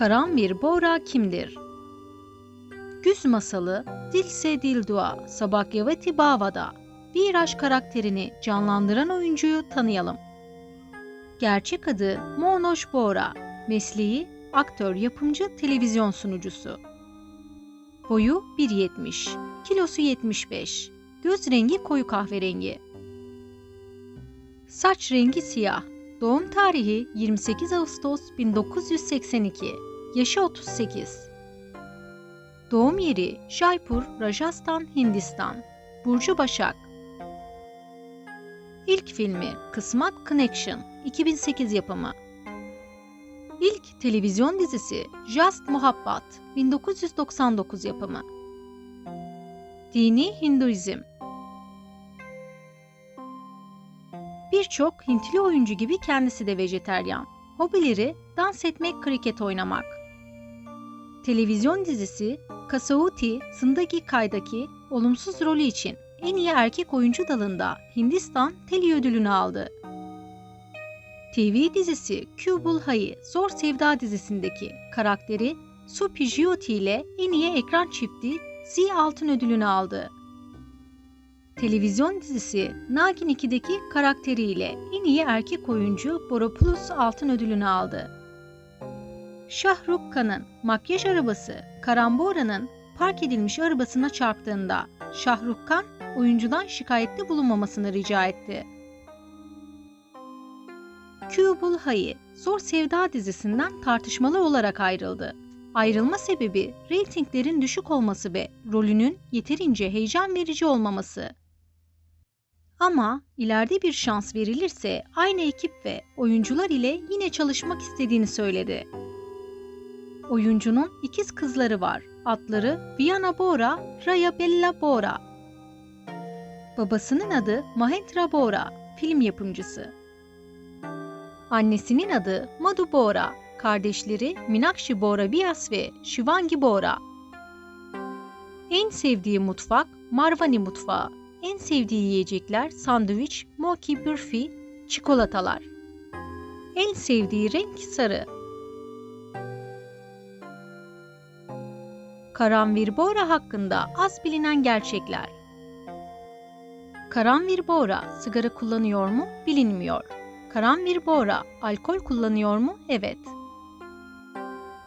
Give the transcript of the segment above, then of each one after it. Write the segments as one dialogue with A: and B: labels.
A: Karanvir Bora kimdir? Güz masalı Dilse Dildua Sabakyavati Bavada Viraj karakterini canlandıran oyuncuyu tanıyalım. Gerçek adı Monoş Bora, mesleği aktör, yapımcı, televizyon sunucusu. Boyu 1.70, kilosu 75, göz rengi koyu kahverengi. Saç rengi siyah, doğum tarihi 28 Ağustos 1982, yaşı 38. Doğum yeri Jaipur, Rajasthan, Hindistan. Burcu Başak. İlk filmi Kısmat Connection 2008 yapımı. İlk televizyon dizisi Just Muhabbat 1999 yapımı. Dini Hinduizm. Birçok Hintli oyuncu gibi kendisi de vejeteryan. Hobileri dans etmek, kriket oynamak. Televizyon dizisi Kasauti Zindagi Kay'daki olumsuz rolü için en iyi erkek oyuncu dalında Hindistan Teli ödülünü aldı. TV dizisi Kubul Hayı Zor Sevda dizisindeki karakteri Supi Jyoti ile en iyi ekran çifti Z Altın ödülünü aldı. Televizyon dizisi Nagin 2'deki karakteriyle en iyi erkek oyuncu Boropoulos Altın ödülünü aldı. Şahrukh Khan'ın makyaj arabası Karambora'nın park edilmiş arabasına çarptığında Şahrukh Khan oyuncudan şikayette bulunmamasını rica etti. Kubul Hayı Zor Sevda dizisinden tartışmalı olarak ayrıldı. Ayrılma sebebi reytinglerin düşük olması ve rolünün yeterince heyecan verici olmaması. Ama ileride bir şans verilirse aynı ekip ve oyuncular ile yine çalışmak istediğini söyledi. Oyuncunun ikiz kızları var. Adları Viana Bora, Raya Bella Bora. Babasının adı Mahendra Bora, film yapımcısı. Annesinin adı Madhu Bora, kardeşleri Minakshi Bora Bias ve Shivangi Bora. En sevdiği mutfak Marvani mutfağı. En sevdiği yiyecekler sandviç, moki bürfi, çikolatalar. En sevdiği renk sarı. Karanvir Bora hakkında az bilinen gerçekler. Karanvir Bora sigara kullanıyor mu? Bilinmiyor. Karanvir Bora alkol kullanıyor mu? Evet.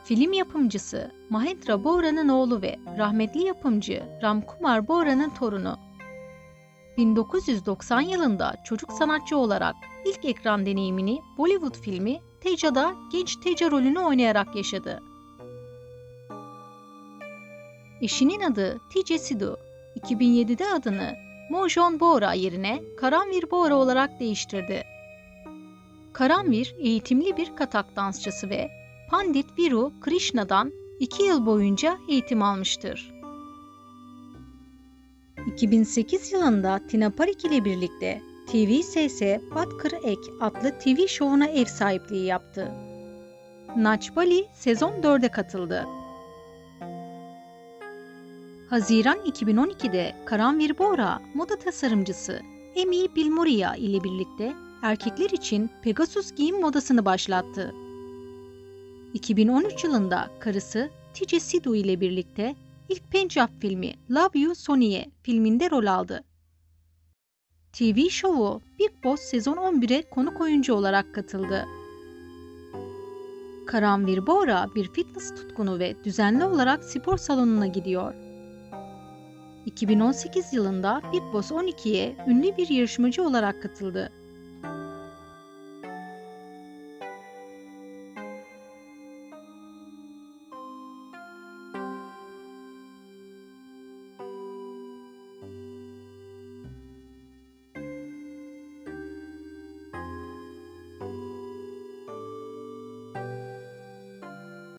A: Film yapımcısı Mahendra Bora'nın oğlu ve rahmetli yapımcı Ramkumar Bora'nın torunu. 1990 yılında çocuk sanatçı olarak ilk ekran deneyimini Bollywood filmi Teja'da genç Teja rolünü oynayarak yaşadı. Eşinin adı Tice Sidhu. 2007'de adını Mojon Bora yerine Karanvir Bora olarak değiştirdi. Karanvir eğitimli bir Katak dansçısı ve Pandit Viru Krishna'dan 2 yıl boyunca eğitim almıştır. 2008 yılında Tina Parik ile birlikte TVSS Batkır Ek adlı TV şovuna ev sahipliği yaptı. Nach Bali sezon 4'e katıldı. Haziran 2012'de Karanvir Bora, moda tasarımcısı Emi Bilmoria ile birlikte erkekler için Pegasus giyim modasını başlattı. 2013 yılında karısı Tice Sidhu ile birlikte ilk Pencap filmi Love You Soniye filminde rol aldı. TV şovu Big Boss sezon 11'e konuk oyuncu olarak katıldı. Karanvir Bora bir fitness tutkunu ve düzenli olarak spor salonuna gidiyor. 2018 yılında Big Boss 12'ye ünlü bir yarışmacı olarak katıldı.